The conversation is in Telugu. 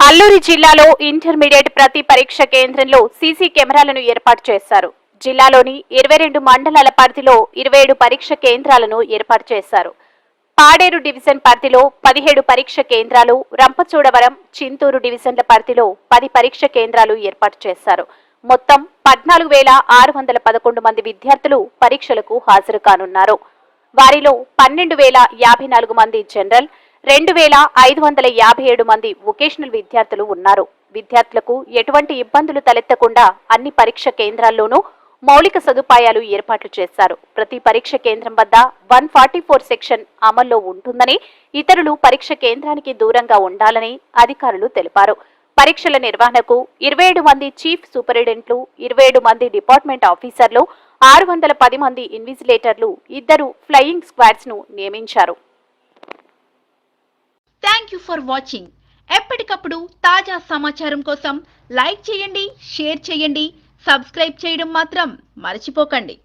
అల్లూరి జిల్లాలో ఇంటర్మీడియట్ ప్రతి పరీక్ష కేంద్రంలో సీసీ కెమెరాలను ఏర్పాటు చేశారు. జిల్లాలోని ఇరవై రెండు మండలాల పరిధిలో ఇరవై ఏడు పరీక్ష కేంద్రాలను ఏర్పాటు చేశారు. పాడేరు డివిజన్ పరిధిలో పదిహేడు పరీక్ష కేంద్రాలు రంపచోడవరం చింతూరు డివిజన్ల పరిధిలో పది పరీక్ష కేంద్రాలు ఏర్పాటు చేశారు. మొత్తం పద్నాలుగు వేల ఆరు వందల పదకొండు మంది విద్యార్థులు పరీక్షలకు హాజరు కానున్నారు. వారిలో పన్నెండు వేల యాభై నాలుగు మంది జనరల్ రెండు వేల ఐదు వందల యాభై ఏడు మంది వొకేషనల్ విద్యార్థులు ఉన్నారు. విద్యార్థులకు ఎటువంటి ఇబ్బందులు తలెత్తకుండా అన్ని పరీక్ష కేంద్రాల్లోనూ మౌలిక సదుపాయాలు ఏర్పాట్లు చేశారు. ప్రతి పరీక్ష కేంద్రం వద్ద వన్ ఫార్టీ ఫోర్ సెక్షన్ అమల్లో ఉంటుందని ఇతరులు పరీక్ష కేంద్రానికి దూరంగా ఉండాలని అధికారులు తెలిపారు. పరీక్షల నిర్వహణకు ఇరవై ఏడు మంది చీఫ్ సూపరింటెండెంట్లు ఇరవై ఏడు మంది డిపార్ట్మెంట్ ఆఫీసర్లు ఆరు వందల పది మంది ఇన్విజిలేటర్లు ఇద్దరు ఫ్లయింగ్ స్క్వాడ్స్ను నియమించారు. థ్యాంక్ యూ ఫర్ వాచింగ్ ఎప్పటికప్పుడు తాజా సమాచారం కోసం లైక్ చేయండి షేర్ చేయండి సబ్స్క్రైబ్ చేయడం మాత్రం మర్చిపోకండి.